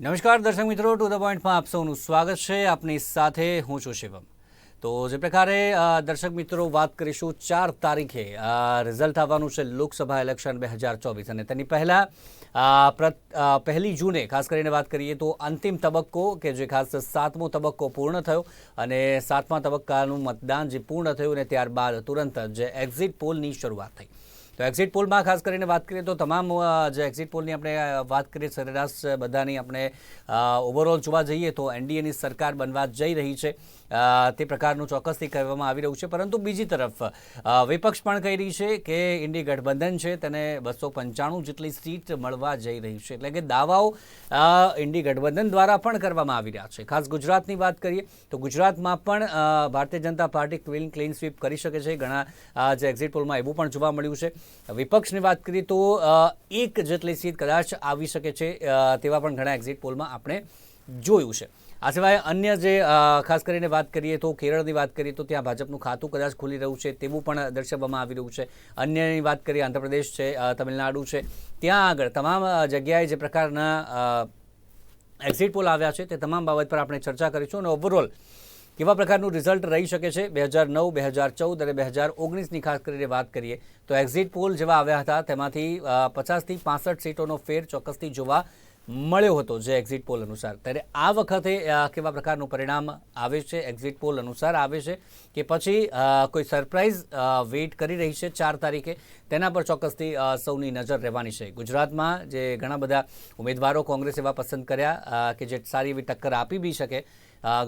નમસ્કાર, દર્શક મિત્રો. ટુ ધ પોઈન્ટમાં આપ સૌનું સ્વાગત છે. આપની સાથે હું છું શિવમ. તો જે પ્રકારે દર્શક મિત્રો, વાત કરીશું ચાર તારીખે. રિઝલ્ટ આવવાનું છે લોકસભા ઇલેક્શન બે હજાર ચોવીસ. અને તેની પહેલા પહેલી જૂને ખાસ કરીને વાત કરીએ તો અંતિમ તબક્કો, કે જે ખાસ સાતમો તબક્કો પૂર્ણ થયો અને સાતમા તબક્કાનું મતદાન જે પૂર્ણ થયું અને ત્યારબાદ તુરંત જે એક્ઝિટ પોલની શરૂઆત થઈ. તો એક્ઝિટ પોલમાં ખાસ કરીને વાત કરીએ તો તમામ જે એક્ઝિટ પોલની આપણે વાત કરીએ, સરેરાશ બધાની આપણે ઓવરઓલ જોવા જઈએ તો એનડીએની સરકાર બનવા જઈ રહી છે. તે પ્રકારનું ચોક્કસથી કહેવામાં આવી રહ્યું છે. પરંતુ બીજી તરફ વિપક્ષ પણ કહી રહી છે કે ઇન્ડી ગઠબંધન છે, તેને બસો પંચાણું જેટલી સીટ મળવા જઈ રહી છે. એટલે કે દાવાઓ ઇન્ડી ગઠબંધન દ્વારા પણ કરવામાં આવી રહ્યા છે. ખાસ ગુજરાતની વાત કરીએ, તો ગુજરાતમાં પણ Bharatiya Janata party queen clean sweep કરી શકે છે. ઘણા જે એક્ઝિટ પોલમાં એવું પણ જોવા મળ્યું છે. વિપક્ષની વાત કરીએ તો એક જેટલી સીટ કદાચ આવી શકે છે તેવા પણ ઘણા એક્ઝિટ પોલમાં આપણે જોયું છે. આ સિવાય અન્ય જે ખાસ કરીને વાત કરીએ તો કેરળની વાત કરીએ તો ત્યાં ભાજપનું ખાતું કદાચ ખુલી રહ્યું છે તેવું પણ દર્શાવવામાં આવી રહ્યું છે. અન્યની વાત કરીએ, આંધ્રપ્રદેશ છે તમિલનાડુ છે, ત્યાં આગળ તમામ જગ્યાએ જે પ્રકારના એક્ઝિટ પોલ આવ્યા છે તે તમામ બાબત પર આપણે ચર્ચા કરીશું અને ઓવરઓલ કેવા પ્રકારનું રિઝલ્ટ રહી શકે છે બે હજાર નવ, બે હજાર ચૌદ અને બે હજાર ઓગણીસની ખાસ કરીને વાત કરીએ તો એક્ઝિટ પોલ જેવા આવ્યા હતા તેમાંથી પચાસથી પાસઠ સીટોનો ફેર ચોક્કસથી જોવા મળ્યો હતો જે એક્ઝિટ પોલ અનુસાર. ત્યારે આ વખતે કેવા પ્રકારનું પરિણામ આવે છે? એક્ઝિટ પોલ અનુસાર આવે છે કે પછી કોઈ સરપ્રાઇઝ વેઇટ કરી રહી છે ચાર તારીખે. તેના પર ચોક્કસથી સૌની નજર રહેવાની છે. ગુજરાતમાં જે ઘણા બધા ઉમેદવારો કોંગ્રેસ એવા પસંદ કર્યા કે જે સારી એવી ટક્કર આપી બી શકે.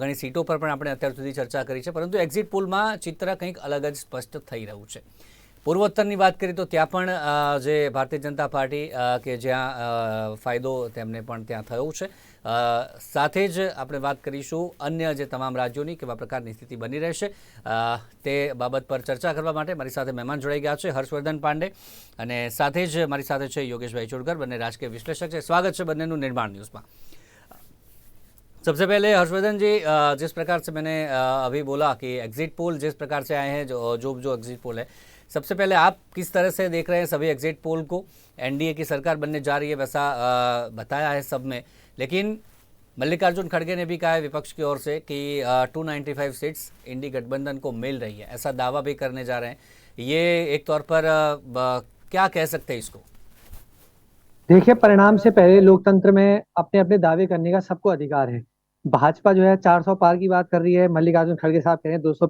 ઘણી સીટો પર પણ આપણે અત્યાર સુધી ચર્ચા કરી છે. પરંતુ એક્ઝિટ પોલમાં ચિત્ર કંઈક અલગ જ સ્પષ્ટ થઈ રહ્યું છે. પૂર્વોત્તરની વાત કરીએ તો ત્યાં પણ અ, જે ભારતીય જનતા પાર્ટી અ, કે જ્યાં અ, ફાયદો તેમને પણ ત્યાં થયો છે અ, સાથે જ આપણે વાત કરીશું અન્ય જે તમામ રાજ્યોની કેવા પ્રકારની સ્થિતિ બની રહેશે અ, તે બાબત પર ચર્ચા કરવા માટે મારી સાથે મહેમાન જોડાઈ ગયા છે હર્ષવર્ધન પાંડે અને સાથે જ મારી સાથે છે યોગેશભાઈ ચોડકર બંને રાજકીય વિશ્લેષક છે સ્વાગત છે બંનેનું નિર્માણ ન્યૂઝમાં सबसे पहले हर्षवर्धन जी अ, जिस प्रकार से मैंने अ, अभी बोला कि एग्जिट पोल जिस प्रकार से आए हैं जो जो जो एग्जिट पोल है सबसे पहले आप किस तरह से देख रहे हैं सभी एग्जिट पोल को? एनडीए की सरकार बनने जा रही है वैसा अ, बताया है सब में। लेकिन मल्लिकार्जुन खड़गे ने भी कहा है विपक्ष की ओर से कि टू सीट्स इंडी गठबंधन को मिल रही है। ऐसा दावा भी करने जा रहे हैं। ये एक तौर पर ब- क्या कह सकते हैं इसको? देखिए परिणाम से पहले लोकतंत्र में अपने अपने दावे करने का सबको अधिकार है। भाजपा जो है 400 पार की बात कर रही है। मल्लिकार्जुन खड़गे साहब कह रहे हैं दो सौ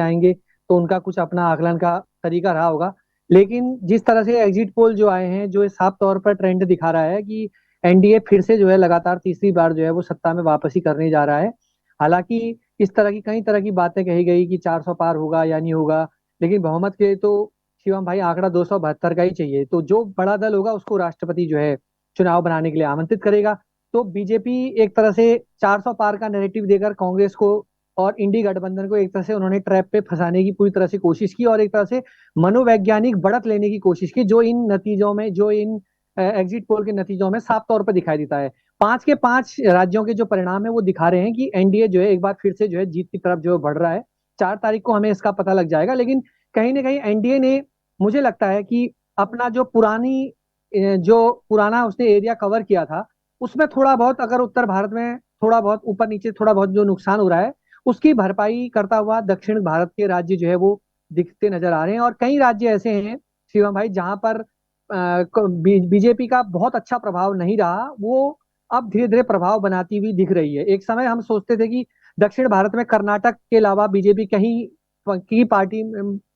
आएँगे। तो उनका कुछ अपना आकलन का तरीका रहा होगा। लेकिन जिस तरह से एग्जिट पोल जो आए हैं, जो साफ़ तौर पर ट्रेंड दिखा रहा है कि एनडीए फिर से जो है लगातार तीसरी बार जो है वो सत्ता में वापसी करने जा रहा है। हालाँकि इस तरह की, कई तरह की बातें कही गई कि 400 पार होगा या नहीं होगा, लेकिन बहुमत के तो शिवम भाई आंकड़ा दो सौ बहत्तर का ही चाहिए। तो जो बड़ा दल होगा उसको राष्ट्रपति जो है चुनाव बनाने के लिए आमंत्रित करेगा। तो बीजेपी एक तरह से 400 पार का नैरेटिव देकर कांग्रेस को और इंडी गठबंधन को एक तरह से उन्होंने ट्रैप पे फंसाने की पूरी तरह से कोशिश की और एक तरह से मनोवैज्ञानिक बढ़त लेने की कोशिश की, जो इन नतीजों में, जो इन एग्जिट पोल के नतीजों में साफ़ तौर पर दिखाई देता है। पाँच के पाँच राज्यों के जो परिणाम है वो दिखा रहे हैं कि एनडीए जो है एक बार फिर से जो है जीत की तरफ़ जो है बढ़ रहा है। चार तारीख को हमें इसका पता लग जाएगा, लेकिन कहीं ना कहीं एनडीए ने, मुझे लगता है कि अपना जो पुरानी जो पुराना उसने एरिया कवर किया था, उसमें थोड़ा बहुत अगर उत्तर भारत में थोड़ा बहुत ऊपर नीचे थोड़ा बहुत जो नुकसान हो रहा है उसकी भरपाई करता हुआ दक्षिण भारत के राज्य जो है वो दिखते नज़र आ रहे हैं। और कई राज्य ऐसे हैं शिवम भाई जहाँ पर बीजेपी का बहुत अच्छा प्रभाव नहीं रहा वो अब धीरे धीरे प्रभाव बनाती हुई दिख रही है। एक समय हम सोचते थे कि दक्षिण भारत में कर्नाटक के अलावा बीजेपी कहीं की पार्टी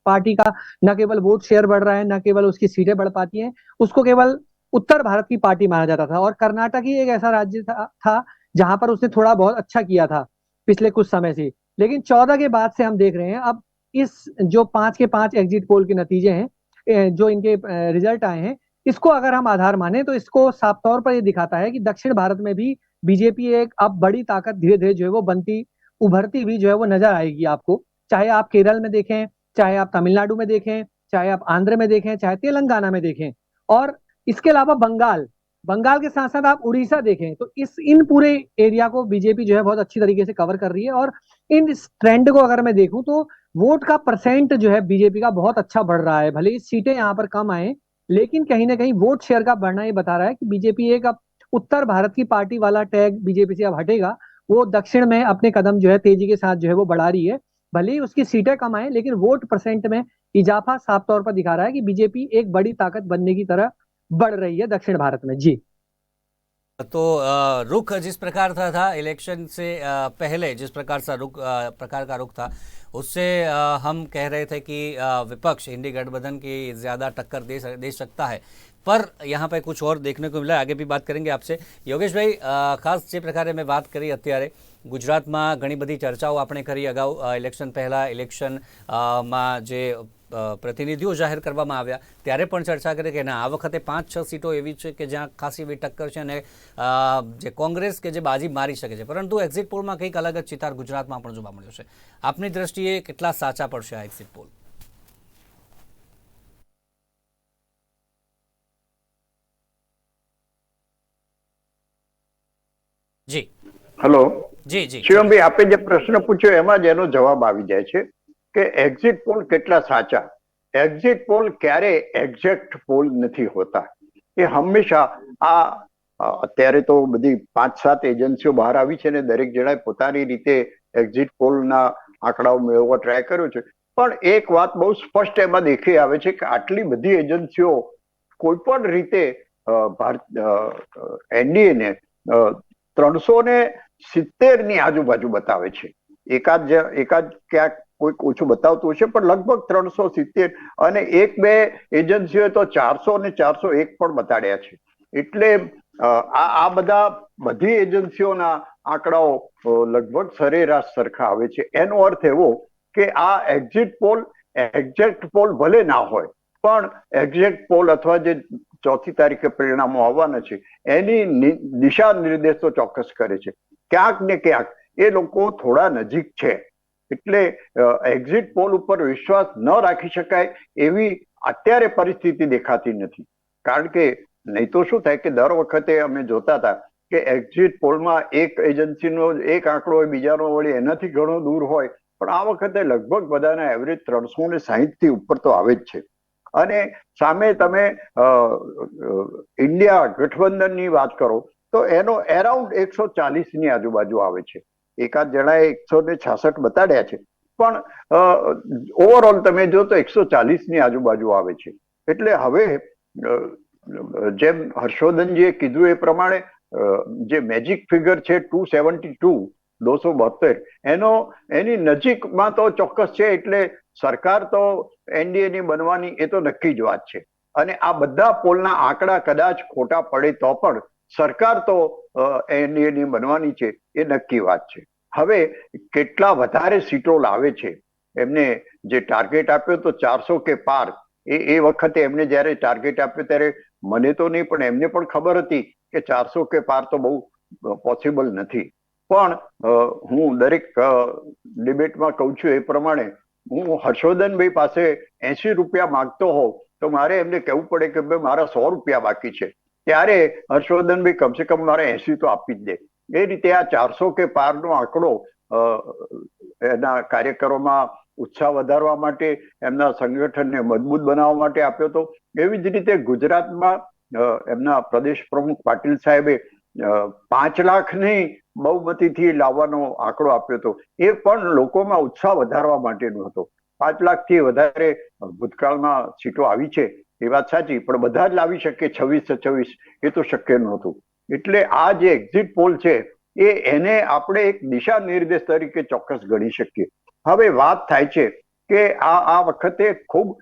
पार्टी का न केवल वोट शेयर बढ़ रहा है न केवल उसकी सीटें बढ़ पाती हैं उसको केवल उत्तर भारत की पार्टी माना जाता था। और कर्नाटक ही एक ऐसा राज्य था, था जहाँ पर उसने थोड़ा बहुत अच्छा किया था। पिछले कुछ समय से। लेकिन चौदह के बाद से हम देख रहे हैं, अब इस जो पाँच के पाँच एग्जिट पोल के नतीजे हैं जो इनके रिज़ल्ट आए हैं, इसको अगर हम आधार माने तो इसको साफ़ तौर पर ये दिखाता है कि दक्षिण भारत में भी बीजेपी एक अब बड़ी ताकत धीरे धीरे जो है वो बनती, उभरती हुई जो है वो नज़र आएगी आपको। चाहे आप केरल में देखें, चाहे आप तमिलनाडु में देखें, चाहे आप आंध्र में देखें, चाहे तेलंगाना में देखें। और इसके अलावा बंगाल बंगाल के साथ साथ आप उड़ीसा देखें तो इस, इन पूरे एरिया को बीजेपी जो है बहुत अच्छी तरीके से कवर कर रही है और इन ट्रेंड को अगर मैं देखूँ तो वोट का परसेंट जो है बीजेपी का बहुत अच्छा बढ़ रहा है। भले ही सीटें यहाँ पर कम आए, लेकिन कहीं ना कहीं वोट शेयर का बढ़ना ये बता रहा है कि बीजेपी एक अब उत्तर भारत की पार्टी वाला टैग बीजेपी से अब हटेगा। वो दक्षिण में अपने कदम जो है तेज़ी के साथ जो है वो बढ़ा रही है। भले ही उसकी सीटें कम आए, लेकिन वोट परसेंट में इजाफा साफ़ तौर पर दिखा रहा है कि बीजेपी एक बड़ी ताकत बनने की तरह बढ़ रही है दक्षिण भारत में। जी। तो रुख जिस प्रकार का था, था इलेक्शन से पहले जिस प्रकार सा रुख प्रकार का रुख था उससे हम कह रहे थे कि विपक्ष हिंदी गठबंधन की ज़्यादा टक्कर दे दे सकता है। पर यहाँ पर कुछ और देखने को मिला आगे भी बात करेंगे आपसे। योगेश भाई खास जिस प्रकार मैं बात करी अत्यारे गुजरात में घनी बड़ी चर्चाओं अपने करी કરી इलेक्शन पहला इलेक्शन में जो પ્રતિનિધિઓ જાહેર કરવામાં આવ્યા. ત્યારે પણ ચર્ચા કરી કે ના આ વખતે પાંચ છ સીટો એવી છે કે જ્યાં ખાસી એવી ટક્કર છે અને જે કોંગ્રેસ કે જે બાજી મારી શકે છે. પરંતુ એક્ઝિટ પોલમાં કંઈક અલગ જ ચિતાર ગુજરાતમાં પણ જોવા મળ્યો છે. આપની દ્રષ્ટિએ કેટલા સાચા પડશે આ એક્ઝિટ પોલ જી. હલો જી જી. શિવમભાઈ આપે જે પ્રશ્ન પૂછ્યો એમાં જ એનો જવાબ આવી જાય છે. કે એક્ઝિટ પોલ કેટલા સાચા? એક્ઝિટ પોલ ક્યારે એક્ઝેક્ટ પોલ નથી હોતા? એ હંમેશા આ અત્યારે તો બધી પાંચ સાત એજન્સીઓ બહાર આવી છે ને દરેક જણાએ પોતાની રીતે એક્ઝિટ પોલના આંકડાઓ મેળવવા ટ્રાય કર્યો છે. પણ એક વાત બહુ સ્પષ્ટ એમાં દેખી આવે છે કે આટલી બધી એજન્સીઓ કોઈ પણ રીતે ભારત એનડીએને ત્રણસો ને સિત્તેરની આજુબાજુ બતાવે છે. એકાદ એકાદ ક્યાંક કોઈક ઓછું બતાવતું હશે, પણ લગભગ ત્રણસો સિત્તેર અને એક બે એજન્સીઓએ તો ચારસો અને ચારસો એક પણ બતાડ્યા છે. એટલે આ આ બધા બધી એજન્સીઓના આંકડાઓ લગભગ સરેરાશ સરખા આવે છે. એનો અર્થ એવો કે આ એક્ઝિટ પોલ એક્ઝેક્ટ પોલ ભલે ના હોય, પણ એક્ઝેક્ટ પોલ અથવા જે ચોથી તારીખે પરિણામો આવવાના છે, એની દિશા નિર્દેશો ચોક્કસ કરે છે. ક્યાંક ને ક્યાંક એ લોકો થોડા નજીક છે. એટલે એક્ઝિટ પોલ ઉપર વિશ્વાસ ન રાખી શકાય એવી અત્યારે પરિસ્થિતિ દેખાતી નથી. કારણ કે, નહીં તો શું થાય કે દર વખતે અમે જોતા હતા કે એક્ઝિટ પોલમાં એક એજન્સીનો એક આંકડો હોય, બીજાનો વળી એનાથી ઘણો દૂર હોય. પણ આ વખતે લગભગ બધાના એવરેજ ત્રણસો ને સાહીઠથી ઉપર તો આવે જ છે. અને સામે તમે ઇન્ડિયા ગઠબંધનની વાત કરો, તો એનો એરાઉન્ડ એકસો ચાલીસની આજુબાજુ આવે છે. એકાદ જણાએ એકસો ને છાસઠ બતાડ્યા છે. પણ ઓવરઓલ તમે જો તો એકસો ચાલીસની આજુબાજુ આવે છે. એટલે હવે જેમ હર્ષવર્ધનજીએ કીધું એ પ્રમાણે જે મેજિક ફિગર છે ટુ સેવન્ટી ટુ દોસો બોતેર એનો, એની નજીકમાં તો ચોક્કસ છે, એટલે સરકાર તો એનડીએ ની બનવાની એ તો નક્કી જ વાત છે. અને આ બધા પોલના આંકડા કદાચ ખોટા પડે તો પણ સરકાર તો એનડીએ એની બનવાની છે, એ નક્કી વાત છે. હવે કેટલા વધારે સીટો લાવે છે, એમને જે ટાર્ગેટ આપ્યો તો ચારસો કે પાર, એ એ વખતે એમને જ્યારે ટાર્ગેટ આપ્યો ત્યારે મને તો નહીં, પણ એમને પણ ખબર હતી કે ચારસો કે પાર તો બહુ પોસિબલ નથી. પણ હું દરેક ડિબેટમાં કહું છું એ પ્રમાણે, હું હર્ષવર્ધનભાઈ પાસે એસી રૂપિયા માંગતો હોઉં, તો મારે એમને કહેવું પડે કે ભાઈ મારા સો રૂપિયા બાકી છે. ત્યારે હર્ષવર્ધનભાઈ કમસે કમ મારે એસી તો આપી જ દે. એ રીતે આ ચારસો કે પારનો આંકડો એના કાર્યકરોમાં ઉત્સાહ વધારવા માટે, એમના સંગઠનને મજબૂત બનાવવા માટે આપ્યો હતો એવી જ રીતે ગુજરાતમાં એમના પ્રદેશ પ્રમુખ પાટીલ સાહેબે પાંચ લાખની બહુમતીથી લાવવાનો આંકડો આપ્યો હતો એ પણ લોકોમાં ઉત્સાહ વધારવા માટેનો હતો. પાંચ લાખથી વધારે ભૂતકાળમાં સીટો આવી છે. એ વાત સાચી, પણ બધા જ લાવી શકે છવ્વીસ છવ્વીસ, એ તો શક્ય નહોતું. એટલે આ જે એક્ઝિટ પોલ છે, એ એને આપણે એક દિશા નિર્દેશ તરીકે ચોક્કસ ગણી શકીએ. હવે વાત થાય છે કે આ આ વખતે ખૂબ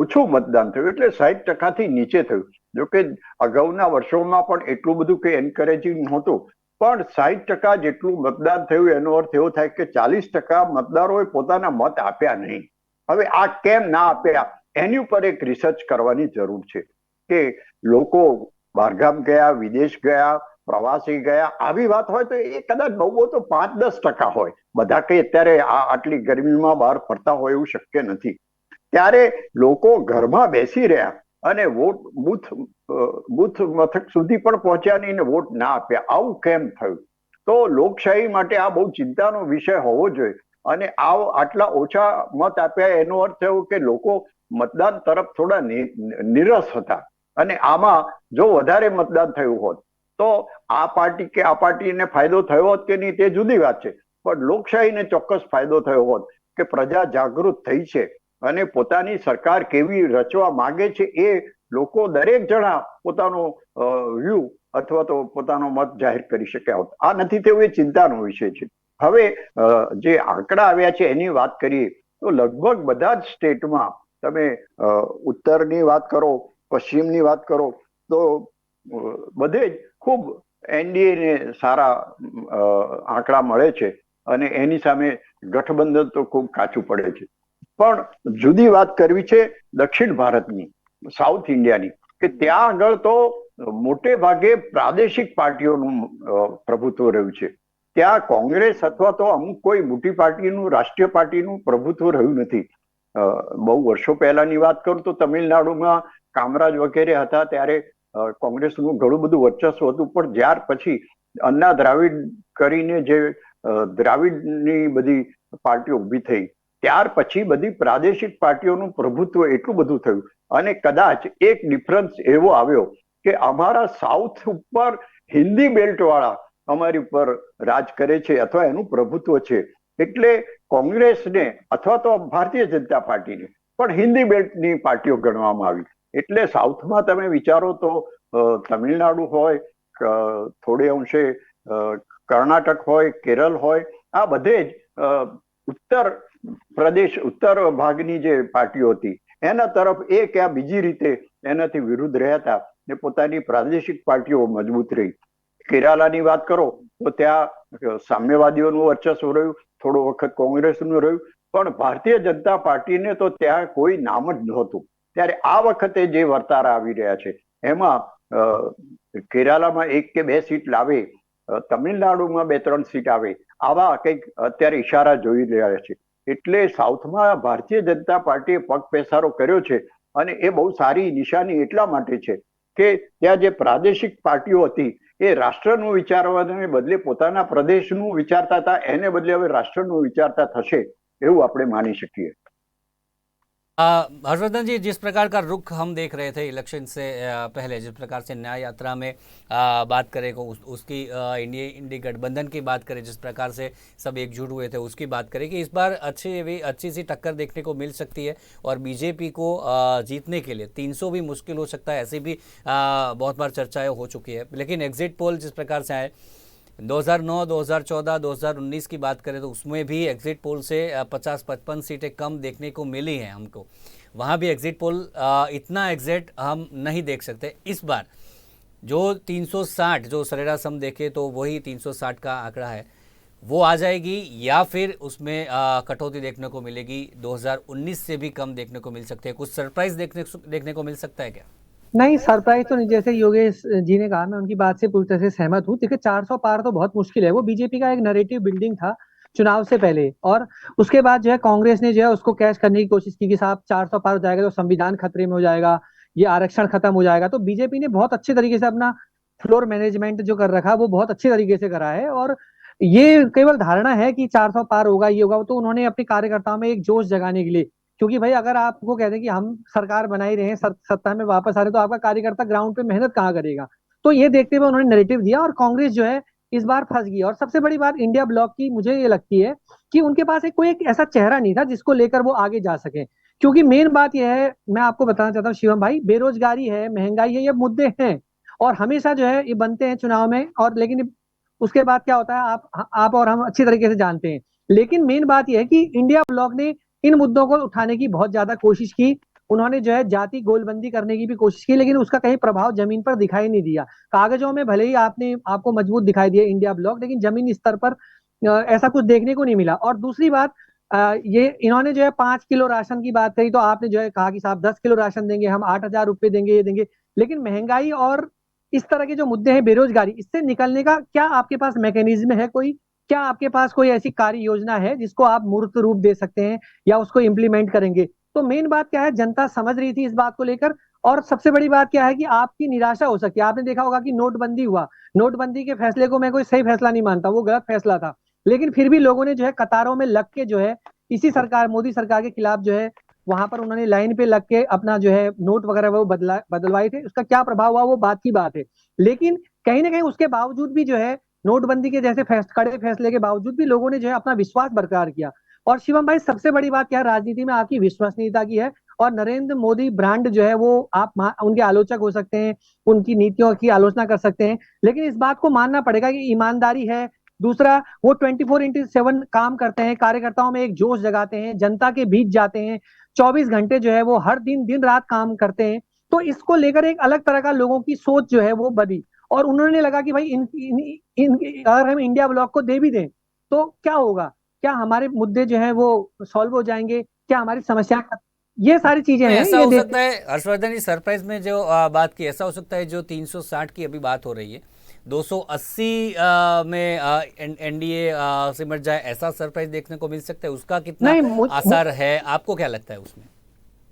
ઓછું મતદાન થયું, એટલે સાહીઠ ટકાથી નીચે થયું. જોકે અગાઉના વર્ષોમાં પણ એટલું બધું કે એન્કરેજિંગ નહોતું. પણ સાહીઠ ટકા જેટલું મતદાન થયું, એનો અર્થ એવો થાય કે ચાલીસ ટકા મતદારોએ પોતાના મત આપ્યા નહીં. હવે આ કેમ ના આપ્યા? એની ઉપર એક રિસર્ચ કરવાની જરૂર છે કે લોકો બહારગામ ગયા, વિદેશ ગયા, પ્રવાસી ગયા, આવી વાત હોય તો એ કદાચ બહુ તો પાંચ દસ ટકા હોય. બધા કઈ અત્યારે આ આટલી ગરમીમાં બહાર ફરતા હોય એવું શક્ય નથી. ત્યારે લોકો ઘરમાં બેસી રહ્યા અને વોટ, બુથ બુથ મથક સુધી પણ પહોંચ્યા નહીં ને વોટ ના આપ્યા. આવું કેમ થયું? તો લોકશાહી માટે આ બહુ ચિંતાનો વિષય હોવો જોઈએ. અને આ આટલા ઓછા મત આપ્યા એનો અર્થ એવો કે લોકો મતદાન તરફ થોડા નિરસ હતા. અને આમાં જો વધારે મતદાન થયું હોત, તો આ પાર્ટી કે આ પાર્ટીને ફાયદો થયો હોત કે નહીં તે જુદી વાત છે. પણ લોકશાહીને ચોક્કસ ફાયદો થયો હોત કે પ્રજા જાગૃત થઈ છે અને પોતાની સરકાર કેવી રચવા માંગે છે એ લોકો દરેક જણા પોતાનો વ્યૂ અથવા તો પોતાનો મત જાહેર કરી શક્યા હોત. આ નથી તેવું એ ચિંતાનો વિષય છે. હવે જે આંકડા આવ્યા છે એની વાત કરીએ, તો લગભગ બધા જ સ્ટેટમાં તમે ઉત્તરની વાત કરો, પશ્ચિમની વાત કરો, તો બધે જ ખૂબ એનડીએને સારા આંકડા મળે છે અને એની સામે ગઠબંધન તો ખૂબ કાચું પડે છે. પણ જુદી વાત કરવી છે દક્ષિણ ભારતની, સાઉથ ઇન્ડિયાની, કે ત્યાં આગળ તો મોટે ભાગે પ્રાદેશિક પાર્ટીઓનું પ્રભુત્વ રહ્યું છે. ત્યાં કોંગ્રેસ અથવા તો અમુક કોઈ મોટી પાર્ટીનું, રાષ્ટ્રીય પાર્ટીનું પ્રભુત્વ રહ્યું નથી. બહુ વર્ષો પહેલાની વાત કરું તો તમિલનાડુમાં કામરાજ વગેરે હતા ત્યારે કોંગ્રેસનું ઘણું બધું વર્ચસ્વ હતું, પણ જ્યાર પછી અન્ના દ્રાવિડ કરીને જે દ્રાવિડની બધી પાર્ટીઓ ઊભી થઈ, ત્યાર પછી બધી પ્રાદેશિક પાર્ટીઓનું પ્રભુત્વ એટલું બધું થયું. અને કદાચ એક ડિફરન્સ એવો આવ્યો કે અમારા સાઉથ ઉપર હિન્દી બેલ્ટવાળા અમારી ઉપર રાજ કરે છે અથવા એનું પ્રભુત્વ છે. એટલે કોંગ્રેસને અથવા તો ભારતીય જનતા પાર્ટીને, પણ હિન્દી બેલ્ટની પાર્ટીઓ ગણવામાં આવી એટલે સાઉથમાં તમે વિચારો તો તમિલનાડુ હોય થોડે અંશે કર્ણાટક હોય, કેરળ હોય, આ બધે જ ઉત્તર પ્રદેશ, ઉત્તર ભાગની જે પાર્ટીઓ હતી, એના તરફ એ કે આ બીજી રીતે એનાથી વિરુદ્ધ રહ્યા હતા ને પોતાની પ્રાદેશિક પાર્ટીઓ મજબૂત રહી. કેરાલાની વાત કરો તો ત્યાં સામ્યવાદીઓનું વર્ચસ્વ રહ્યું થોડો વખત કોંગ્રેસનું રહ્યું. પણ ભારતીય જનતા પાર્ટીને તો ત્યાં કોઈ નામ જ નહોતું. ત્યારે આ વખતે જે વર્તારા આવી રહ્યા છે, એમાં કેરાલામાં એક કે બે સીટ લાવે તમિલનાડુમાં બે ત્રણ સીટ આવે, આવા કંઈક અત્યારે ઈશારા જોઈ રહ્યા છે. એટલે સાઉથમાં ભારતીય જનતા પાર્ટીએ પગ પેસારો કર્યો છે અને એ બહુ સારી નિશાની એટલા માટે છે કે ત્યાં જે પ્રાદેશિક પાર્ટીઓ હતી એ રાષ્ટ્રનું વિચારવાને બદલે પોતાના પ્રદેશનું વિચારતા હતા, એને બદલે હવે રાષ્ટ્રનું વિચારતા થશે એવું આપણે માની શકીએ. हर्षवर्धन जी जिस प्रकार का रुख हम देख रहे थे इलेक्शन से पहले जिस प्रकार से न्याय यात्रा में बात करें को उस, उसकी इंडिया इंडी गठबंधन की बात करें जिस प्रकार से सब एकजुट हुए थे उसकी बात करें कि इस बार अच्छी भी अच्छी सी टक्कर देखने को मिल सकती है और बीजेपी को जीतने के लिए 300 भी मुश्किल हो सकता है ऐसी भी बहुत बार चर्चाएँ हो चुकी है। लेकिन एग्जिट पोल जिस प्रकार से आए 2009, 2014, 2019 की बात करें तो उसमें भी एग्जिट पोल से 50-55 सीटें कम देखने को मिली हैं हमको। वहाँ भी एग्जिट पोल इतना एग्जिट हम नहीं देख सकते। इस बार जो 360 जो सरेराश हम देखें तो वही 360 का आंकड़ा है। वो आ जाएगी या फिर उसमें कटौती देखने को मिलेगी। 2019 से भी कम देखने को मिल सकते हैं। कुछ सरप्राइज़ देखने देखने को मिल सकता है क्या? नहीं, सरप्राइज़ तो नहीं, जैसे योगेश जी ने कहा, मैं उनकी बात से पूरी तरह से सहमत हूँ। देखिए 400 पार तो बहुत मुश्किल है। वो बीजेपी का एक नरेटिव बिल्डिंग था चुनाव से पहले और उसके बाद जो है कांग्रेस ने जो है उसको कैश करने की कोशिश की कि साहब 400 पार हो जाएगा तो संविधान खतरे में हो जाएगा, ये आरक्षण खत्म हो जाएगा। तो बीजेपी ने बहुत अच्छे तरीके से अपना फ्लोर मैनेजमेंट जो कर रखा, वो बहुत अच्छे तरीके से करा है और ये केवल धारणा है कि 400 पार होगा, ये होगा तो उन्होंने अपने कार्यकर्ताओं में एक जोश जगाने के लिए क्योंकि भाई अगर आपको कहते हैं कि हम सरकार बना ही रहे हैं सत्ता में वापस आ रहे तो आपका कार्यकर्ता ग्राउंड पे मेहनत कहाँ करेगा? तो ये देखते हुए उन्होंने नैरेटिव दिया और कांग्रेस जो है इस बार फंस गई। और सबसे बड़ी बात इंडिया ब्लॉक की मुझे ये लगती है कि उनके पास एक, कोई एक ऐसा चेहरा नहीं था जिसको लेकर वो आगे जा सके। क्योंकि मेन बात यह है, मैं आपको बताना चाहता हूँ शिवम भाई, बेरोजगारी है, महँगाई है, ये मुद्दे हैं। और हमेशा जो है ये बनते हैं चुनाव में और लेकिन उसके बाद क्या होता है, आप आप और हम अच्छी तरीके से जानते हैं। लेकिन मेन बात यह है कि इंडिया ब्लॉक ने इन मुद्दों को उठाने की बहुत ज़्यादा कोशिश की। उन्होंने जो है जाति गोलबंदी करने की भी कोशिश की, लेकिन उसका कहीं प्रभाव ज़मीन पर दिखाई नहीं दिया। कागजों में भले ही आपने, आपको मज़बूत दिखाई दिया इंडिया ब्लॉक, लेकिन जमीनी स्तर पर ऐसा कुछ देखने को नहीं मिला। और दूसरी बात ये, इन्होंने जो है पाँच किलो राशन की बात करी तो आपने जो है कहा कि साहब दस किलो राशन देंगे, हम आठ हज़ार रुपये देंगे, ये देंगे। लेकिन महँगाई और इस तरह के जो मुद्दे हैं बेरोजगारी, इससे निकलने का क्या आपके पास मैकेनिज्म है कोई? क्या आपके पास कोई ऐसी कार्य योजना है जिसको आप मूर्त रूप दे सकते हैं या उसको इम्प्लीमेंट करेंगे? तो मेन बात क्या है, जनता समझ रही थी इस बात को लेकर और सबसे बड़ी बात क्या है कि आपकी निराशा हो सकती है। आपने देखा होगा कि नोटबंदी हुआ। नोटबंदी के फैसले को मैं कोई सही फैसला नहीं मानता, वो गलत फैसला था। लेकिन फिर भी लोगों ने जो है कतारों में लग के जो है, इसी सरकार, मोदी सरकार के खिलाफ जो है, वहाँ पर उन्होंने लाइन पे लग के अपना जो है नोट वगैरह वो बदला, बदलवाए थे। उसका क्या प्रभाव हुआ वो बात की बात है। लेकिन कहीं ना कहीं उसके बावजूद भी जो है नोटबंदी के जैसे फैस, कड़े फैसले के बावजूद भी लोगों ने जो है अपना विश्वास बरकरार किया। और शिवम भाई सबसे बड़ी बात क्या राजनीति में आपकी विश्वसनीयता की है और नरेंद्र मोदी ब्रांड जो है वो आप उनके आलोचक हो सकते हैं उनकी नीतियों की आलोचना कर सकते हैं। लेकिन इस बात को मानना पड़ेगा कि ईमानदारी है। दूसरा वो ट्वेंटी फोर इंटू सेवन काम करते हैं कार्यकर्ताओं में एक जोश जगाते हैं जनता के बीच जाते हैं चौबीस घंटे जो है वो हर दिन दिन रात काम करते हैं। तो इसको लेकर एक अलग तरह का लोगों की सोच जो है वो बनी। और उन्होंने लगा कि भाई इन, इन, इन, अगर हम इंडिया ब्लॉक को दे भी दें तो क्या होगा? क्या हमारे मुद्दे जो है वो सॉल्व हो जाएँगे? क्या हमारी समस्या ये सारी चीज़ें हैं ऐसा हो सकता है हर्षवर्धन जी सरप्राइज़ में जो आ, बात की ऐसा हो सकता है जो 360 की अभी बात हो रही है 280 आ, में एनडीए सिमट जाए ऐसा सरप्राइज़ देखने को मिल सकता है उसका कितना असर है? आपको क्या लगता है उसमें?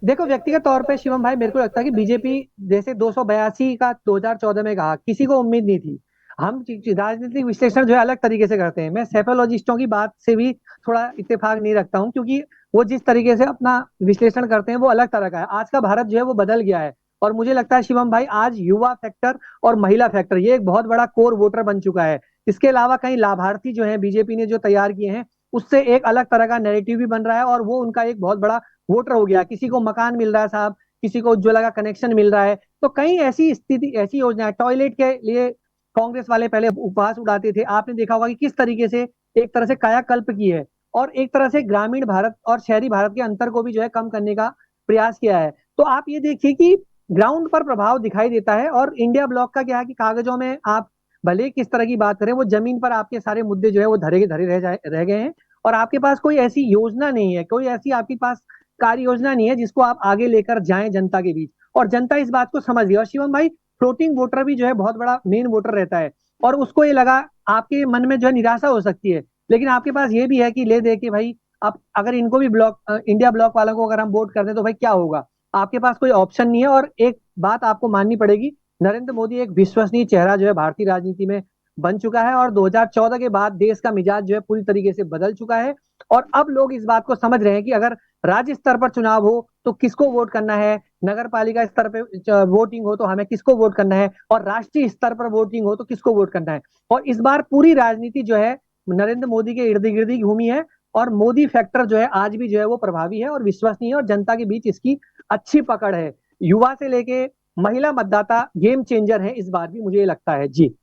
देखो, व्यक्तिगत तौर पे शिवम भाई, मेरे को लगता है कि बीजेपी जैसे 282 का 2014 में कहा, किसी को उम्मीद नहीं थी। हम राजनीतिक विश्लेषण जो है, अलग तरीके से करते हैं। मैं सेफोलॉजिस्टों की बात से भी थोड़ा इत्तेफाक नहीं रखता हूँ, क्योंकि वो जिस तरीके से अपना विश्लेषण करते हैं, वो अलग तरह का है। आज का भारत जो है, वो बदल गया है। और मुझे लगता है शिवम भाई, आज युवा फैक्टर और महिला फैक्टर, ये एक बहुत बड़ा कोर वोटर बन चुका है। इसके अलावा कई लाभार्थी जो है, बीजेपी ने जो तैयार किए हैं, उससे एक अलग तरह का नैरेटिव भी बन रहा है और वो उनका एक बहुत बड़ा वोटर हो गया, किसी को मकान मिल रहा है साहब, किसी को उज्ज्वला का कनेक्शन मिल रहा है तो कई ऐसी स्थिति, ऐसी योजना टॉयलेट के लिए कांग्रेस वाले पहले उपवास उड़ाते थे, आपने देखा होगा कि किस तरीके से एक तरह से कायाकल्प की है और एक तरह से ग्रामीण भारत और शहरी भारत के अंतर को भी जो है कम करने का प्रयास किया है। तो आप ये देखिए कि ग्राउंड पर प्रभाव दिखाई देता है और इंडिया ब्लॉक का क्या है कि कागजों में आप भले किस तरह की बात करें, वो ज़मीन पर आपके सारे मुद्दे जो है वो धरे के धरे रह जाए, रह गए हैं और आपके पास कोई ऐसी योजना नहीं है, कोई ऐसी आपके पास कार्य योजना नहीं है जिसको आप आगे लेकर जाएँ जनता के बीच। और जनता इस बात को समझ और शिवम भाई फ्लोटिंग वोटर भी जो है बहुत बड़ा मेन वोटर रहता है। और उसको ये लगा, आपके मन में जो है निराशा हो सकती है। लेकिन आपके पास ये भी है कि ले दे के भाई, अब अगर इनको भी ब्लॉक इंडिया ब्लॉक वालों को अगर हम वोट कर दें तो भाई क्या होगा? आपके पास कोई ऑप्शन नहीं है। और एक बात आपको माननी पड़ेगी, नरेंद्र मोदी एक विश्वसनीय चेहरा जो है भारतीय राजनीति में बन चुका है। और 2014 के बाद देश का मिजाज जो है पूरी तरीके से बदल चुका है। और अब लोग इस बात को समझ रहे हैं कि अगर राज्य स्तर पर चुनाव हो तो किसको वोट करना है? नगर पालिका स्तर पर वोटिंग हो तो हमें किसको वोट करना है? और राष्ट्रीय स्तर पर वोटिंग हो तो किसको वोट करना है? और इस बार पूरी राजनीति जो है, नरेंद्र मोदी के इर्द गिर्द ही घूमी है और मोदी फैक्टर जो है, आज भी जो है वो प्रभावी है और विश्वसनीय है और जनता के बीच इसकी अच्छी पकड़ है। युवा से लेके महिला मतदाता गेम चेंजर है इस बार भी, मुझे लगता है। जी।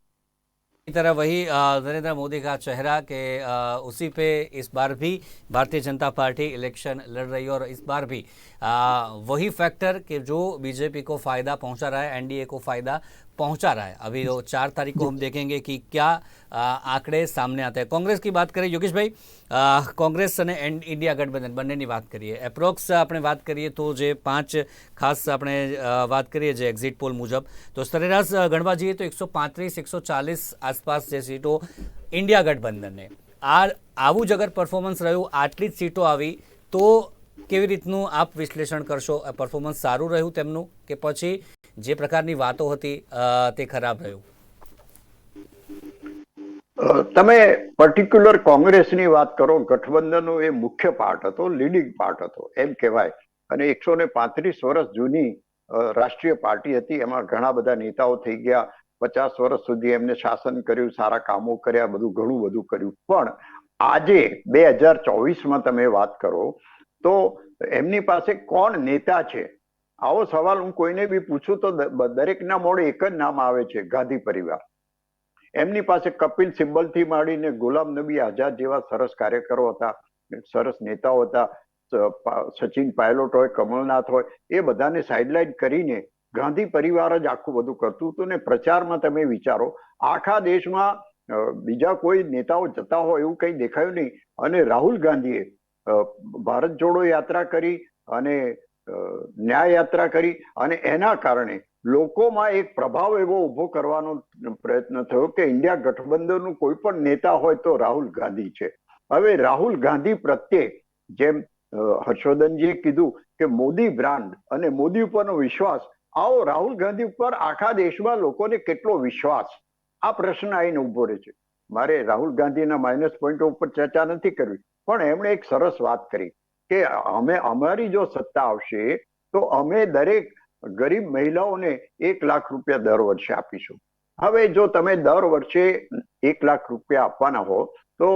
तरह वही नरेंद्र मोदी का चेहरा के उसी पे इस बार भी भारतीय जनता पार्टी इलेक्शन लड़ रही है और इस बार भी वही फैक्टर कि जो बीजेपी को फ़ायदा पहुँचा रहा है, एनडीए को फ़ायदा पहुंचा रहा है अभी तो चार तारीख को हम देखेंगे कि क्या अ, आंकड़े सामने आते हैं कांग्रेस की बात करें યોગેશ ભાઈ અ, કોંગ્રેસ અને એન- ઇન્ડિયા ગઠબંધન બંનેની વાત કરીએ એપ્રોક્સ આપણે વાત કરીએ તો જે પાંચ ખાસ આપણે અ, વાત કરીએ જે એક્ઝિટ પોલ મુજબ તો સરેરાશ અ, ગણવા જઈએ તો એકસો પાંત્રીસ એકસો ચાલીસ આસપાસ જે સીટો ઇન્ડિયા ગઠબંધનને આ આવું જ અગર પરફોર્મન્સ રહ્યું આટલી જ સીટો આવી તો કેવી રીતનું આપ વિશ્લેષણ કરશો પરફોર્મન્સ સારું રહ્યું તેમનું કે પછી જે પ્રકારની વાતો હતી તે ખરાબ રહ્યું. તમે પર્ટિક્યુલર કોંગ્રેસની વાત કરો, ગઠબંધનનો એ મુખ્ય પાર્ટ હતો લીડિંગ પાર્ટ હતો, એમ કહેવાય. અને એકસો ને પાંત્રીસ વર્ષ જૂની રાષ્ટ્રીય પાર્ટી હતી, એમાં ઘણા બધા નેતાઓ થઈ ગયા. પચાસ વર્ષ સુધી એમને શાસન કર્યું, સારા કામો કર્યા, બધું ઘણું બધું કર્યું. પણ આજે, બે હજાર ચોવીસમાં તમે વાત કરો, તો એમની પાસે કોણ નેતા છે? આવો સવાલ હું કોઈને બી પૂછું તો દરેકના મોડે એક જ નામ આવે છે, ગાંધી પરિવાર. એમની પાસે કપિલ સિબ્બલથી માંડીને ગુલામ નબી આઝાદ જેવા સરસ કાર્યકરો હતા, સરસ નેતાઓ હતા સચિન પાયલોટ હોય, કમલનાથ હોય, એ બધાને સાઇડલાઇન કરીને ગાંધી પરિવાર જ આખું બધું કરતું હતું ને પ્રચારમાં તમે વિચારો, આખા દેશમાં બીજા કોઈ નેતાઓ જતા હોય એવું કંઈ દેખાયું નહીં. અને રાહુલ ગાંધીએ ભારત જોડો યાત્રા કરી અને ન્યાય યાત્રા કરી અને એના કારણે લોકોમાં એક પ્રભાવ એવો ઊભો કરવાનો પ્રયત્ન થયો કે ઇન્ડિયા ગઠબંધનનું કોઈ પણ નેતા હોય તો રાહુલ ગાંધી છે. હવે રાહુલ ગાંધી પ્રત્યે જેમ હર્ષવર્ધનજીએ કીધું કે મોદી બ્રાન્ડ અને મોદી ઉપરનો વિશ્વાસ, આવો રાહુલ ગાંધી ઉપર આખા દેશમાં લોકોને કેટલો વિશ્વાસ? આ પ્રશ્ન આવીને ઊભો રહે છે. મારે રાહુલ ગાંધીના માઇનસ પોઈન્ટો ઉપર ચર્ચા નથી કરવી, પણ એમણે એક સરસ વાત કરી. કે અમે અમારી જો સત્તા આવશે, તો અમે દરેક ગરીબ મહિલાઓને એક લાખ રૂપિયા દર વર્ષે આપીશું. હવે જો તમે દર વર્ષે એક લાખ રૂપિયા આપવાના હો, તો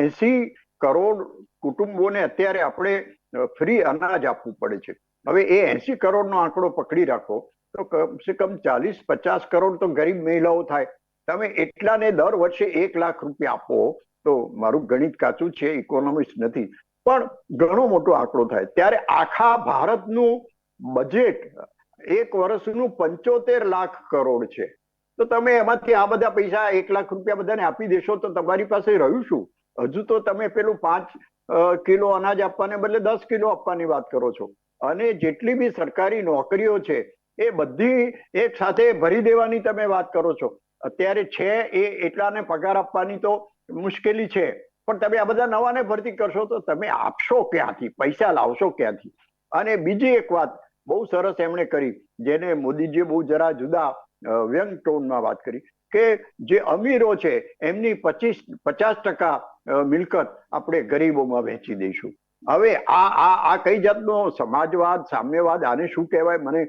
એસી કરોડ કુટુંબોને અત્યારે આપણે ફ્રી અનાજ આપવું પડે છે. હવે એ એસી કરોડનો આંકડો પકડી રાખો, તો કમસે કમ ચાલીસ, પચાસ કરોડ તો ગરીબ મહિલાઓ થાય. તમે એટલાને દર વર્ષે એક લાખ રૂપિયા આપો, તો મારું ગણિત કાચું છે ઇકોનોમિક્સ નથી. પણ ઘણો મોટો આંકડો થાય. ત્યારે આખા ભારતનું બજેટ એક વર્ષનું પંચોતેર લાખ કરોડ છે. તો તમે એમાંથી આ બધા પૈસા એક લાખ રૂપિયા બધાને આપી દેશો તો તમારી પાસે રહ્યું શું? હજુ તો તમે પેલું પાંચ કિલો અનાજ આપવાને બદલે દસ કિલો આપવાની વાત કરો છો. અને જેટલી બી સરકારી નોકરીઓ છે, એ બધી એક સાથે ભરી દેવાની તમે વાત કરો છો. અત્યારે છે એ એટલાને પગાર આપવાની તો મુશ્કેલી છે. પણ તમે આ બધા નવાને ભરતી કરશો તો તમે આપશો ક્યાંથી? પૈસા લાવશો ક્યાંથી? અને બીજી એક વાત બહુ સરસ એમણે કરી, જેને મોદીજીએ બહુ જરા જુદા વ્યંગ ટોનમાં વાત કરી, કે જે અમીરો છે, એમની પચીસ, પચાસ ટકા મિલકત આપણે ગરીબોમાં વહેંચી દઈશું. હવે આ આ આ કઈ જાતનો સમાજવાદ, સામ્યવાદ, આને શું કહેવાય મને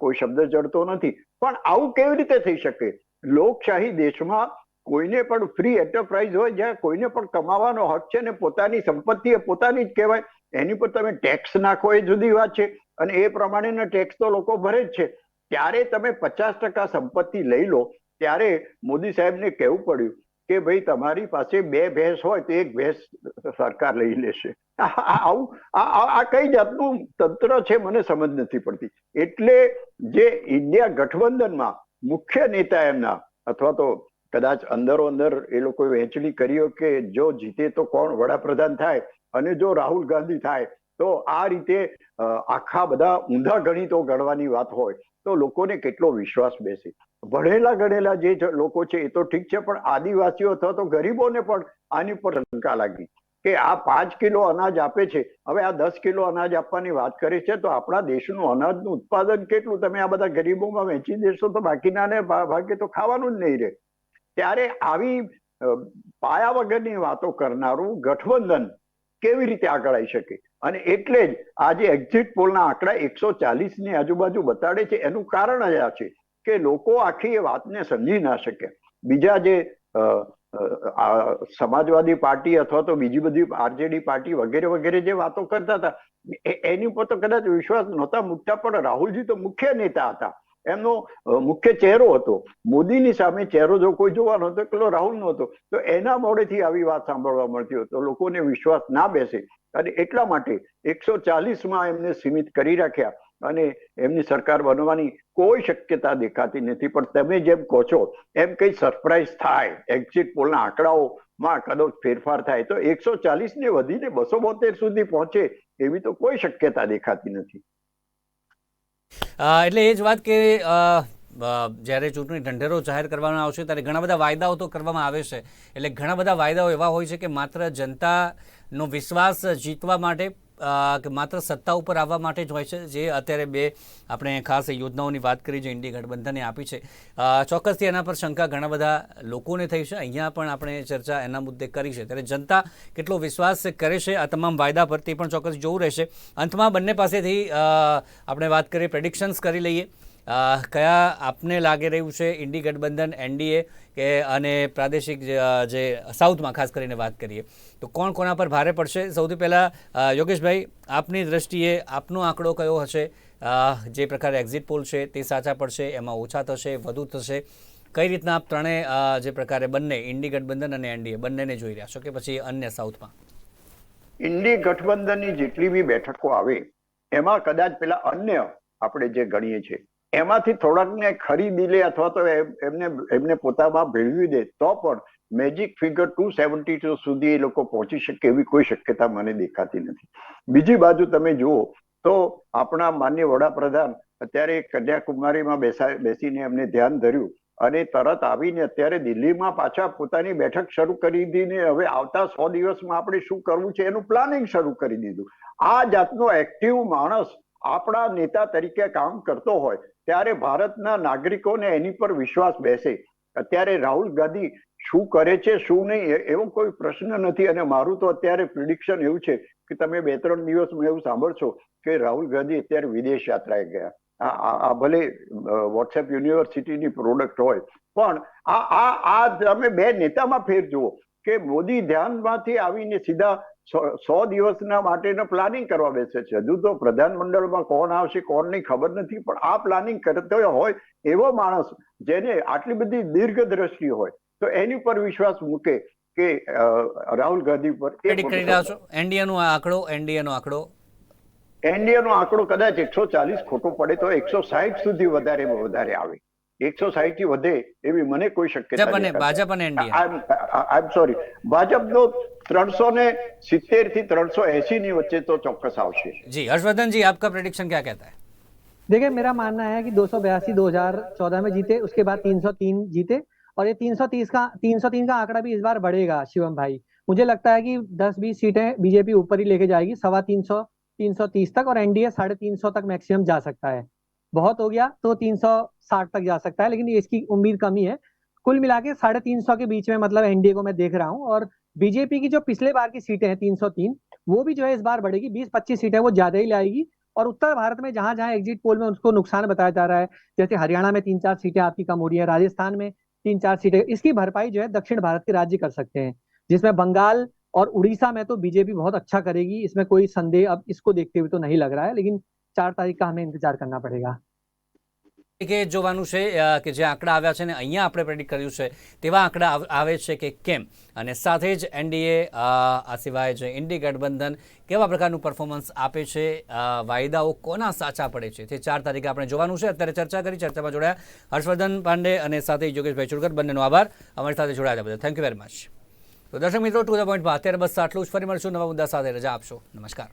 કોઈ શબ્દ જડતો નથી. પણ આવું કેવી રીતે થઈ શકે? લોકશાહી દેશમાં કોઈને પણ ફ્રી એન્ટરપ્રાઇઝ હોય, જ્યાં કોઈને પણ કમાવાનો હક છે ને પોતાની સંપત્તિ એ પોતાની જ કહેવાય. એની પર તમે ટેક્સ નાખો એ જુદી વાત છે. અને એ પ્રમાણેના ટેક્સ તો લોકો ભરે જ છે. ત્યારે તમે પચાસ ટકા સંપત્તિ લઈ લો, ત્યારે મોદી સાહેબને કહેવું પડ્યું કે ભાઈ તમારી પાસે બે ભેંસ હોય તો એક ભેંસ સરકાર લઈ લેશે. આવું આ કઈ જાતનું તંત્ર છે મને સમજ નથી પડતી. એટલે જે ઇન્ડિયા ગઠબંધનમાં મુખ્ય નેતા એમના, અથવા તો કદાચ અંદરો અંદર એ લોકોએ વહેંચણી કરી કે જો જીતે તો કોણ વડાપ્રધાન થાય અને જો રાહુલ ગાંધી થાય, તો આ રીતે આખા બધા ઊંધા ગણિતો ગણવાની વાત હોય તો લોકોને કેટલો વિશ્વાસ બેસે. ભણેલા ગણેલા જે લોકો છે એ તો ઠીક છે, પણ આદિવાસીઓ અથવા તો ગરીબોને પણ આની પર શંકા લાગી કે આ પાંચ કિલો અનાજ આપે છે, હવે આ દસ કિલો અનાજ આપવાની વાત કરે છે, તો આપણા દેશનું અનાજનું ઉત્પાદન કેટલું? તમે આ બધા ગરીબોમાં વહેંચી દેશો તો બાકીનાને ભાગે તો ખાવાનું જ નહીં રહે. ત્યારે આવી પાયા વગરની વાતો કરનારું ગઠબંધન કેવી રીતે આવી શકે? અને એટલે જ આજે એક્ઝિટ પોલના આંકડા એકસો ચાલીસની આજુબાજુ બતાડે છે. એનું કારણ જ આ છે કે લોકો આખી એ વાતને સમજી ના શકે. બીજા જે સમાજવાદી પાર્ટી અથવા તો બીજી બધી આરજેડી પાર્ટી વગેરે વગેરે જે વાતો કરતા હતા એની ઉપર તો કદાચ વિશ્વાસ નહોતા મૂકતા, પણ રાહુલજી તો મુખ્ય નેતા હતા. એમનો મુખ્ય ચહેરો હતો. મોદીની સામે ચહેરો જો કોઈ જોવાનો હતો પેલો રાહુલનો હતો. તો એના મોડેથી આવી વાત સાંભળવા મળતી હોય લોકોને વિશ્વાસ ના બેસે. અને એટલા માટે એકસો ચાલીસમાં એમને સીમિત કરી રાખ્યા અને એમની સરકાર બનવાની કોઈ શક્યતા દેખાતી નથી. પણ તમે જેમ કહો છો, એમ કઈ સરપ્રાઈઝ થાય. એક્ઝિટ પોલના આંકડાઓમાં કદાચ ફેરફાર થાય. તો એકસો ચાલીસ ને વધીને બસો બોતેર સુધી પહોંચે એવી તો કોઈ શક્યતા દેખાતી નથી. એટલે એ જ વાત કે જ્યારે ચૂંટણી ઢંઢેરો જાહેર કરવામાં આવશે ત્યારે ઘણા બધા વાયદાઓ તો કરવામાં આવે છે. એટલે ઘણા બધા વાયદાઓ એવા હોય છે કે માત્ર જનતાનો વિશ્વાસ જીતવા માટે કે માત્ર સત્તા ઉપર આવવા માટે જ હોય છે, જે અત્યારે બે આપણે ખાસ યોજનાઓની વાત કરી જે ઇન્ડિયા ગઠબંધને આપી છે. ચોક્કસથી એના પર શંકા ઘણા બધા લોકોને થઈ છે. અહીંયા પણ આપણે ચર્ચા એના મુદ્દે કરી છે. ત્યારે જનતા કેટલો વિશ્વાસ કરે છે આ તમામ વાયદા પર તે પણ ચોક્કસ જોવું રહેશે. અંતમાં બંને પાસેથી આપણે વાત કરીએ પ્રેડિક્શન્સ કરી લઈએ. કયા આપને લાગી રહ્યું છે ઇન્ડી ગઠબંધન એનડીએ કે અને પ્રાદેશિક જે, સાઉથમાં ખાસ કરીને વાત કરીએ તો કોણ કોના પર ભારે પડશે? સૌથી પહેલાં યોગેશભાઈ આપની દ્રષ્ટિએ આપનો આંકડો કયો હશે? જે પ્રકારે એક્ઝિટ પોલ છે તે સાચા પડશે એમાં ઓછા થશે વધુ થશે? કઈ રીતના આપ ત્રણેય જે પ્રકારે બંને ઇન્ડી ગઠબંધન અને એનડીએ બંનેને જોઈ રહ્યા છો કે પછી અન્ય સાઉથમાં? ઇન્ડી ગઠબંધનની જેટલી બી બેઠકો આવે એમાં કદાચ પેલા અન્ય આપણે જે ગણીએ છીએ એમાંથી થોડાકને ખરીદી લે અથવા તો એમને એમને પોતામાં ભેળવી દે, તો પણ magic figure two seventy two સુધી એ લોકો પહોંચી શકે એવી કોઈ શક્યતા મને દેખાતી નથી. બીજી બાજુ તમે જુઓ, તો આપણા માન્ય વડાપ્રધાન અત્યારે કન્યાકુમારીમાં બેસા બેસીને એમને ધ્યાન ધર્યું અને તરત આવીને અત્યારે દિલ્હીમાં પાછા પોતાની બેઠક શરૂ કરી દીને હવે આવતા સો દિવસમાં આપણે શું કરવું છે એનું પ્લાનિંગ શરૂ કરી દીધું. આ જાતનો એક્ટિવ માણસ આપણા નેતા તરીકે કામ કરતો હોય ત્યારે ભારતના નાગરિકોને એની પર વિશ્વાસ બેસે. અત્યારે રાહુલ ગાંધી શું કરે છે, શું નહીં એવો કોઈ પ્રશ્ન નથી અને મારું તો અત્યારે પ્રિડિક્શન એવું છે કે તમે બે ત્રણ દિવસમાં એવું સાંભળશો કે રાહુલ ગાંધી અત્યારે વિદેશ યાત્રાએ ગયા. આ ભલે વોટ્સએપ યુનિવર્સિટીની પ્રોડક્ટ હોય, પણ આ આ આ તમે બે નેતામાં ફેર જુઓ કે મોદી ધ્યાનમાંથી આવીને સીધા સો- દિવસના માટેનું પ્લાનિંગ કરવા બેસે છે. હજુ તો પ્રધાનમંડળમાં કોણ આવશે કોણ નહીં ખબર નથી પણ આ પ્લાનિંગ કરતો હોય એવો માણસ જેને આટલી બધી દીર્ઘ દ્રષ્ટિ હોય તો એની પર વિશ્વાસ મૂકે કે રાહુલ ગાંધી પર કરી રહ્યા છો? એનડીએનો આંકડો એનડીએનો આંકડો? એનડીએનો આંકડો કદાચ એકસો ચાલીસ ખોટો પડે તો એકસો સાહીઠ સુધી વધારે વધારે આવે. એકસો સાહીઠ થી વધે એવી મને કોઈ શક્યતા ભાજપ અને ભાજપ અને એનડીએ આઈ એમ સોરી ભાજપનો ત્રણસો ને સિત્તેર થી ત્રણસો એસી ની વચ્ચે તો ચોક્કસ આવશે जी हर्षवर्धन जी आपका प्रेडिक्शन क्या कहता है देखिए मेरा मानना है कि दो सौ बयासी दो हजार चौदह में जीते उसके बाद तीन सौ तीन जीते और ये तीन सौ तीस का तीन सौ तीन का आंकड़ा भी इस बार बढ़ेगा शिवम भाई मुझे लगता है कि दस बीस सीटें बीजेपी ऊपर ही लेके जाएगी सवा तीन सौ तीन सौ तीस तक और एनडीए साढ़े तीन सौ तक मैक्सिमम जा सकता है बहुत हो गया तो तीन सौ साठ तक जा सकता है, लेकिन इसकी उम्मीद कम ही कुल मिला के साढ़े तीन सौ के बीच में मतलब एनडीए को मैं देख रहा हूँ, और बीजेपी की जो पिछले बार की सीटें हैं तीन सौ तीन, वो भी जो है इस बार बढ़ेगी। बीस पच्चीस सीटें वो ज़्यादा ही लाएगी, और उत्तर भारत में जहाँ जहाँ एग्जिट पोल में उसको नुकसान बताया जा रहा है, जैसे हरियाणा में तीन चार सीटें आपकी कम हो रही है, राजस्थान में तीन चार सीटें, इसकी भरपाई जो है दक्षिण भारत के राज्य कर सकते हैं, जिसमें बंगाल और उड़ीसा में तो बीजेपी बहुत अच्छा करेगी, इसमें कोई संदेह अब इसको देखते हुए तो नहीं लग रहा है, लेकिन चार तारीख का हमें इंतजार करना पड़ेगा કે જોવાનું છે અ, કે જે આંકડા આવ્યા છે ને અહીંયા આપણે પ્રેડિક્ટ કર્યું છે તેવા આંકડા આવ- આવે છે કે કેમ અને સાથે જ એનડીએ આ સિવાય જે ઇન્ડી ગઠબંધન કેવા પ્રકારનું પરફોર્મન્સ આપે છે અ, વાયદાઓ કોના સાચા પડે છે તે ચાર તારીખે આપણે જોવાનું છે અત્યારે ચર્ચા કરી ચર્ચામાં જોડાયા હર્ષવર્ધન પાંડે અને સાથે યોગેશભાઈ ચુડકર બંનેનો આભાર અમારી સાથે જોડાયા બધા થેન્ક યુ વેરી મચ તો દર્શક મિત્રો ટુ ધ પોઈન્ટમાં અત્યારે બસ આટલું જ ફરી મળશું નવા મુદ્દા સાથે રજા આપશો નમસ્કાર